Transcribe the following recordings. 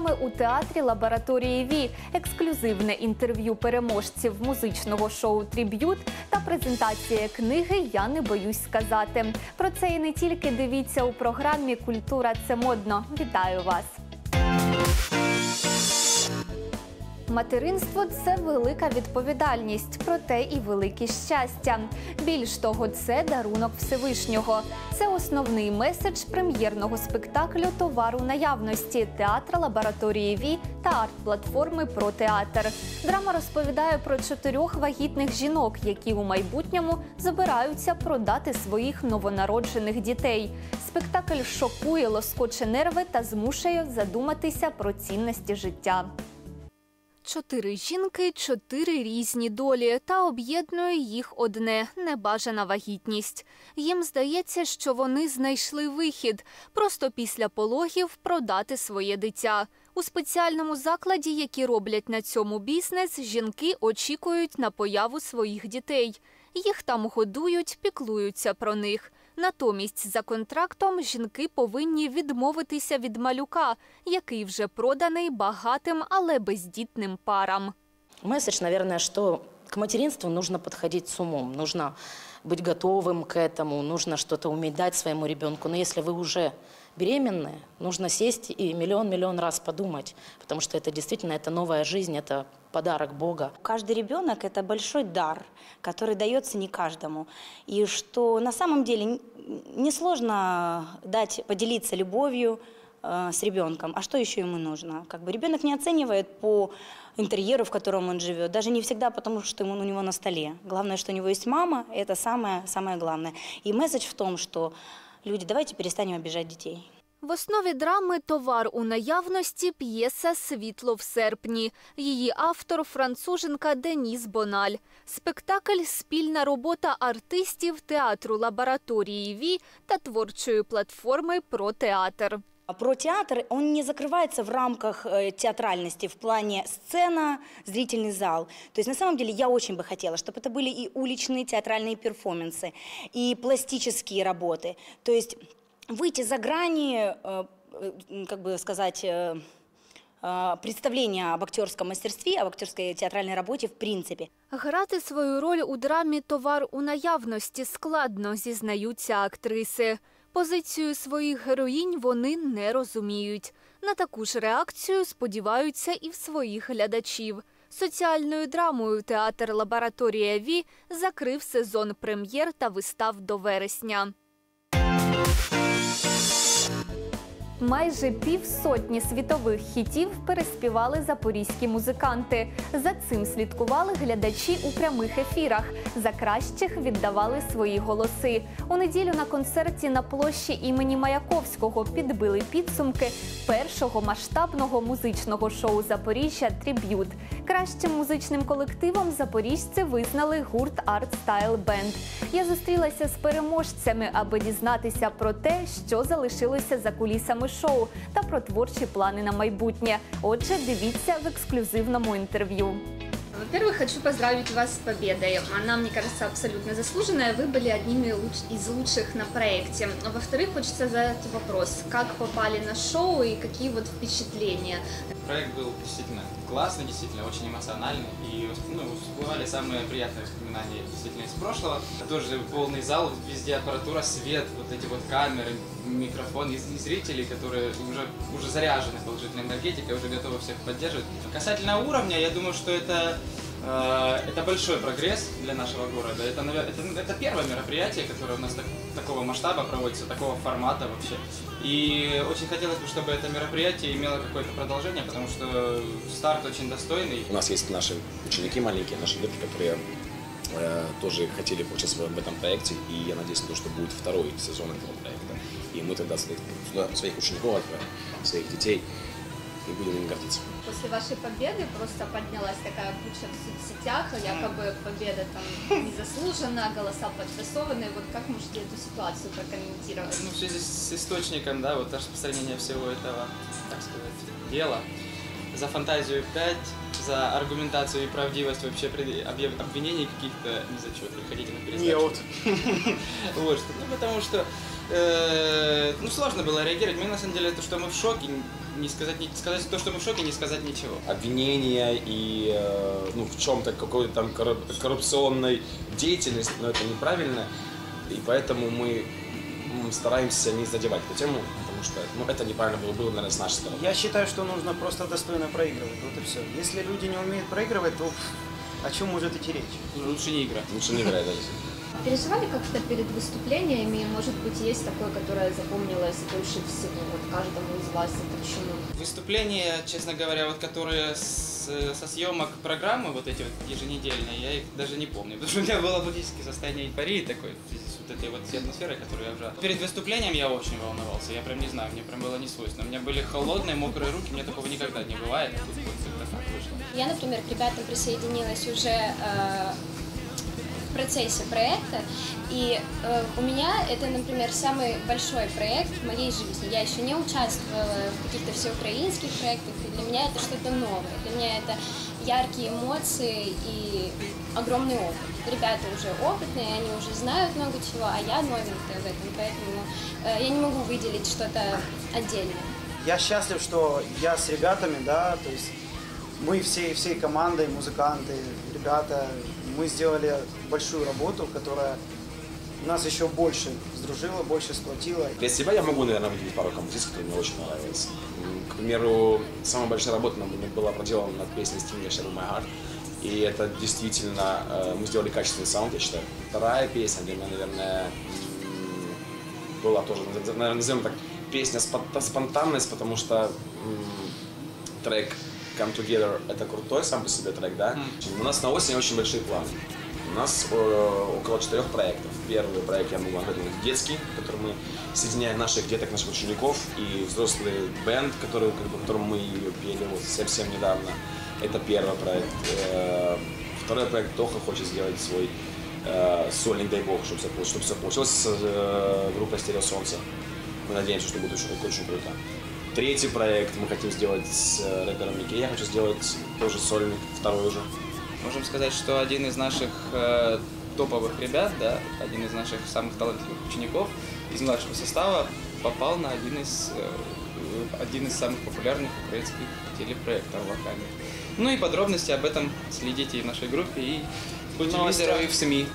вами у театрі лабораторії Ві, ексклюзивне інтерв'ю переможців музичного шоу Тріб'ют та презентація книги Я не боюсь сказати. Про це і не тільки дивіться у програмі Культура це модно. Вітаю вас! Материнство це велика відповідальність, проте і велике щастя. Більш того, це дарунок Всевишнього. Це основний меседж прем'єрного спектаклю Товару наявності театра лабораторії ВІ та арт-платформи про театр. Драма розповідає про чотирьох вагітних жінок, які у майбутньому збираються продати своїх новонароджених дітей. Спектакль шокує, лоскоче нерви та змушує задуматися про цінності життя. Чотири жінки, чотири різні долі, та об'єднує їх одне небажана вагітність. Їм здається, що вони знайшли вихід просто після пологів продати своє дитя. У спеціальному закладі, які роблять на цьому бізнес, жінки очікують на появу своїх дітей. Їх там годують, піклуються про них. Натомість, за контрактом, жінки повинні відмовитися від малюка, який вже проданий багатим, але бездітним парам. Месседж, наверное, что к материнству нужно подходить с умом, нужно быть готовым к этому, нужно что-то уметь дать своему ребенку. Но если вы уже беременны, нужно сесть и миллион-миллион раз подумать, потому что это действительно это новая жизнь, это подарок Бога. Каждый ребенок – это большой дар, который дается не каждому. И что на самом деле несложно дать, поделиться любовью э, с ребенком. А что еще ему нужно? Как бы ребенок не оценивает по интерьеру, в котором он живет, даже не всегда потому, что ему, у него на столе. Главное, что у него есть мама, это самое, самое главное. И месседж в том, что люди, давайте перестанем обижать детей. В основі драми Товар у наявності п'єса Світло в серпні. Її автор француженка Деніс Бональ. Спектакль спільна робота артистів театру лабораторії ВІ та творчої платформи про театр. А Про театр он не закрывается в рамках э, театральности в плане сцена, зрительный зал. То есть на самом деле я очень бы хотела, чтобы это были и уличные театральные перформансы, и пластические работы. То есть выйти за грани, э, э, как бы сказать, э, э, представления об актерском мастерстве, об актерской театральной работе в принципе. Грати свою роль у драмі Товар у наявності складно, зізнаються актриси. Позицію своїх героїнь вони не розуміють. На таку ж реакцію сподіваються і в своїх глядачів. Соціальною драмою театр Лабораторія Ві закрив сезон прем'єр та вистав до вересня. Майже півсотні світових хітів переспівали запорізькі музиканти. За цим слідкували глядачі у прямих ефірах. За кращих віддавали свої голоси. У неділю на концерті на площі імені Маяковського підбили підсумки першого масштабного музичного шоу Запоріжжя Тріб'ют. Кращим музичним колективом запоріжці визнали гурт Art Style Band. Я зустрілася з переможцями, аби дізнатися про те, що залишилося за кулісами шоу та про творчі плани на майбутнє. Отже, дивіться в ексклюзивному інтерв'ю. Во-первых, хочу поздравить вас с победой. Она, мне кажется, абсолютно заслуженная. Вы были одними из лучших на проекте. Во-вторых, хочется задать вопрос, как попали на шоу и какие вот впечатления? Проект был действительно классный, действительно очень эмоциональный. И ну, всплывали самые приятные воспоминания действительно из прошлого. Тоже полный зал, везде аппаратура, свет, вот эти вот камеры, микрофон и, зрители, которые уже, уже заряжены положительной энергетикой, уже готовы всех поддерживать. Касательно уровня, я думаю, что это это большой прогресс для нашего города. Это, это, это первое мероприятие, которое у нас так- такого масштаба проводится, такого формата вообще. И очень хотелось бы, чтобы это мероприятие имело какое-то продолжение, потому что старт очень достойный. У нас есть наши ученики маленькие, наши детки, которые э, тоже хотели поучаствовать в этом проекте, и я надеюсь на то, что будет второй сезон этого проекта. И мы тогда своих, сюда своих учеников своих детей, и будем им гордиться. После вашей победы просто поднялась такая буча в соцсетях, якобы победа там незаслужена, голоса подтасованы. Вот как можете эту ситуацию прокомментировать? Ну, в связи с источником, да, вот распространение всего этого, так сказать, дела. За фантазию 5, за аргументацию и правдивость вообще обвинений каких-то ни за что, приходите на пересдачу. Не вот. Ну, потому что Э, ну, сложно было реагировать. Мы, на самом деле, то, что мы в шоке, не сказать, не сказать то, что мы в шоке, не сказать ничего. обвинения и э, ну, в чем-то какой-то там корруп- коррупционной деятельности, но это неправильно. И поэтому мы стараемся не задевать эту тему, потому что ну, это неправильно было, было, наверное, с нашей стороны. Я считаю, что нужно просто достойно проигрывать. Вот и все. Если люди не умеют проигрывать, то о чем может идти речь? Лучше не играть. Лучше не играть даже. Переживали как-то перед выступлениями? Может быть, есть такое, которое запомнилось дольше всего вот каждому из вас и почему? Выступления, честно говоря, вот которые с- со съемок программы, вот эти вот еженедельные, я их даже не помню, потому что у меня было практически состояние эйфории такой, в связи с вот этой вот всей атмосферой, которую я уже... Перед выступлением я очень волновался, я прям не знаю, мне прям было не свойственно. У меня были холодные, мокрые руки, мне такого никогда не бывает, тут вот как-то так вышло. Я, например, к ребятам присоединилась уже э, процессе проекта, и э, у меня это, например, самый большой проект в моей жизни. Я еще не участвовала в каких-то всеукраинских проектах, и для меня это что-то новое. Для меня это яркие эмоции и огромный опыт. Ребята уже опытные, они уже знают много чего, а я новенькая в этом, поэтому э, я не могу выделить что-то отдельное. Я счастлив, что я с ребятами, да, то есть мы всей, всей командой, музыканты, ребята, мы сделали большую работу, которая нас еще больше сдружила, больше сплотила. Для себя я могу, наверное, выделить пару композиций, которые мне очень понравились. К примеру, самая большая работа была проделана над песней Sting Shadow My Heart. И это действительно, э, мы сделали качественный саунд, я считаю. Вторая песня для меня, наверное, была тоже, наверное, назовем так, песня спон- спонтанность, потому что трек Come Together это крутой сам по себе трек, да? У нас на осень очень большие планы. У нас э, около четырех проектов. Первый проект, я могу говорить, детский, в котором мы соединяем наших деток, наших учеников и взрослый бенд, который, как бы, в котором мы пели вот совсем недавно. Это первый проект. Э, Второй проект Тоха хочет сделать свой э, сольник, дай бог, чтобы все, получилось- чтобы все получилось с э, группой Стерео Солнце. Мы надеемся, что будет очень, очень круто. Третий проект мы хотим сделать с э, рэпером Микки. Я хочу сделать тоже сольник, второй уже. Можем сказать, что один из наших э, топовых ребят, да, один из наших самых талантливых учеников из младшего состава попал на один из, э, один из самых популярных украинских телепроектов локальных. Ну и подробности об этом следите и в нашей группе, и по телевизору, и в СМИ.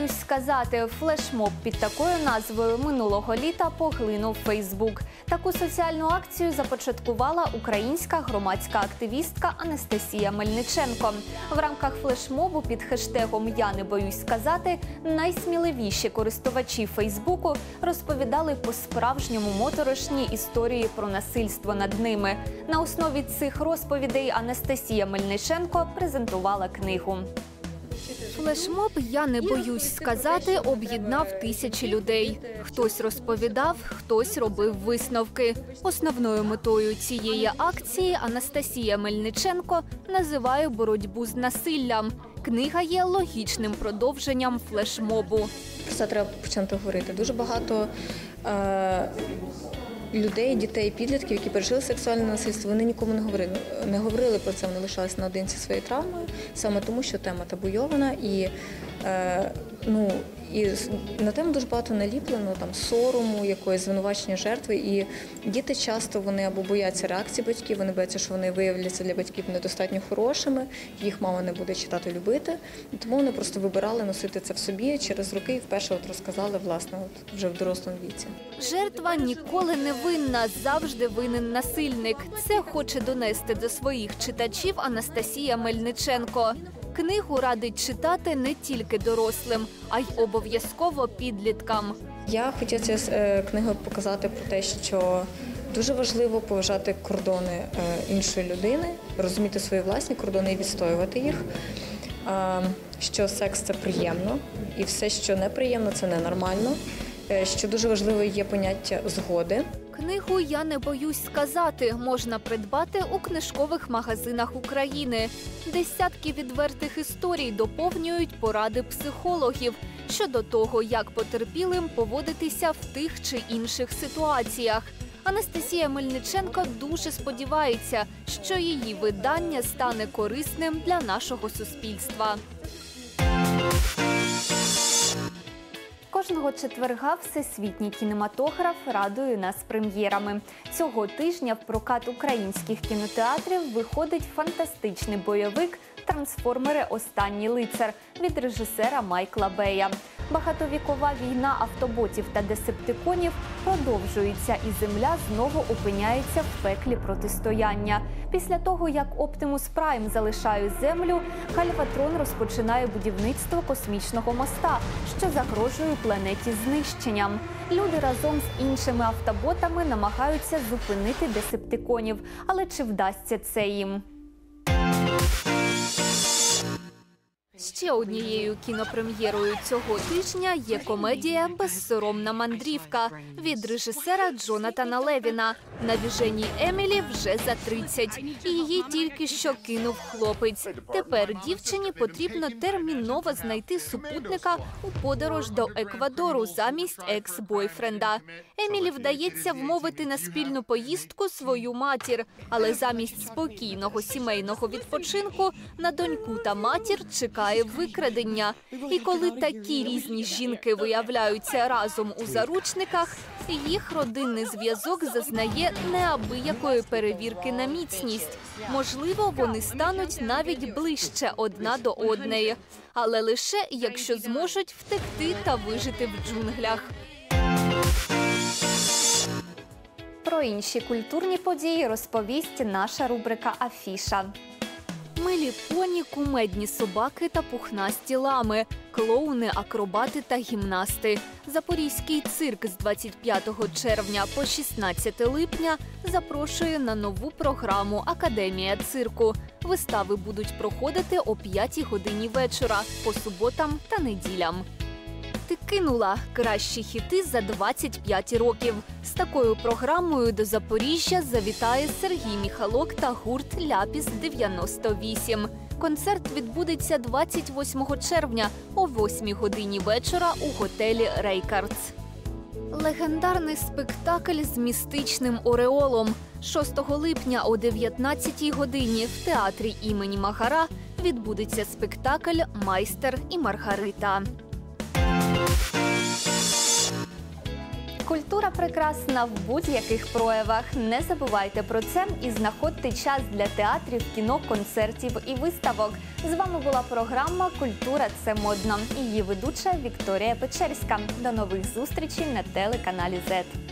Боюсь сказати, флешмоб під такою назвою минулого літа поглинув Фейсбук. Таку соціальну акцію започаткувала українська громадська активістка Анастасія Мельниченко. В рамках флешмобу під хештегом Я не боюсь сказати найсміливіші користувачі Фейсбуку розповідали по-справжньому моторошні історії про насильство над ними. На основі цих розповідей Анастасія Мельниченко презентувала книгу. Флешмоб я не боюсь сказати, об'єднав тисячі людей. Хтось розповідав, хтось робив висновки. Основною метою цієї акції Анастасія Мельниченко називає боротьбу з насиллям. Книга є логічним продовженням флешмобу. Це треба почати говорити. Дуже багато е, людей, дітей, підлітків, які пережили сексуальне насильство, вони нікому не говорили. Не говорили про це, вони лишалися наодинці своєю травмою, саме тому, що тема табуйована і ну. І на тему дуже багато наліплено там сорому, якоїсь звинувачення жертви. І діти часто вони або бояться реакції батьків, вони бояться, що вони виявляться для батьків недостатньо хорошими, їх мама не буде читати, любити. Тому вони просто вибирали носити це в собі через роки і вперше от розказали власне от вже в дорослому віці. Жертва ніколи не винна, завжди винен насильник. Це хоче донести до своїх читачів Анастасія Мельниченко. Книгу радить читати не тільки дорослим, а й обов'язково підліткам. Я хотіла цією е, книгою показати про те, що дуже важливо поважати кордони е, іншої людини, розуміти свої власні кордони і відстоювати їх. Е, Що секс це приємно, і все, що неприємно, це ненормально. Е, Що дуже важливо є поняття згоди. книгу я не боюсь сказати, можна придбати у книжкових магазинах України. Десятки відвертих історій доповнюють поради психологів щодо того, як потерпілим поводитися в тих чи інших ситуаціях. Анастасія Мельниченко дуже сподівається, що її видання стане корисним для нашого суспільства. Четверга всесвітній кінематограф радує нас прем'єрами. Цього тижня в прокат українських кінотеатрів виходить фантастичний бойовик Трансформери Останній лицар від режисера Майкла Бея. Багатовікова війна автоботів та десептиконів продовжується, і земля знову опиняється в пеклі протистояння. Після того, як Оптимус Прайм залишає землю, Гальватрон розпочинає будівництво космічного моста, що загрожує планеті знищенням. Люди разом з іншими автоботами намагаються зупинити десептиконів, але чи вдасться це їм? Ще однією кінопрем'єрою цього тижня є комедія Безсоромна мандрівка від режисера Джонатана Левіна. На Навіженій Емілі вже за 30, і її тільки що кинув хлопець. Тепер дівчині потрібно терміново знайти супутника у подорож до Еквадору замість екс-бойфренда. Емілі вдається вмовити на спільну поїздку свою матір, але замість спокійного сімейного відпочинку на доньку та матір чекає викрадення. І коли такі різні жінки виявляються разом у заручниках, їх родинний зв'язок зазнає неабиякої перевірки на міцність. Можливо, вони стануть навіть ближче одна до одної, але лише якщо зможуть втекти та вижити в джунглях. Про інші культурні події розповість наша рубрика Афіша. Милі поні, кумедні собаки та пухнасті лами, клоуни, акробати та гімнасти. Запорізький цирк з 25 червня по 16 липня запрошує на нову програму Академія цирку. Вистави будуть проходити о 5 годині вечора по суботам та неділям. Ти кинула кращі хіти за 25 років. З такою програмою до Запоріжжя завітає Сергій Міхалок та гурт Ляпіс 98. Концерт відбудеться 28 червня о 8 годині вечора у готелі Рейкардс. Легендарний спектакль з містичним ореолом. 6 липня о 19 годині в театрі імені Махара відбудеться спектакль Майстер і Маргарита. Прекрасна в будь-яких проявах. Не забувайте про це і знаходьте час для театрів, кіно, концертів і виставок. З вами була програма Культура це модно. Її ведуча Вікторія Печерська. До нових зустрічей на телеканалі ЗЕТ.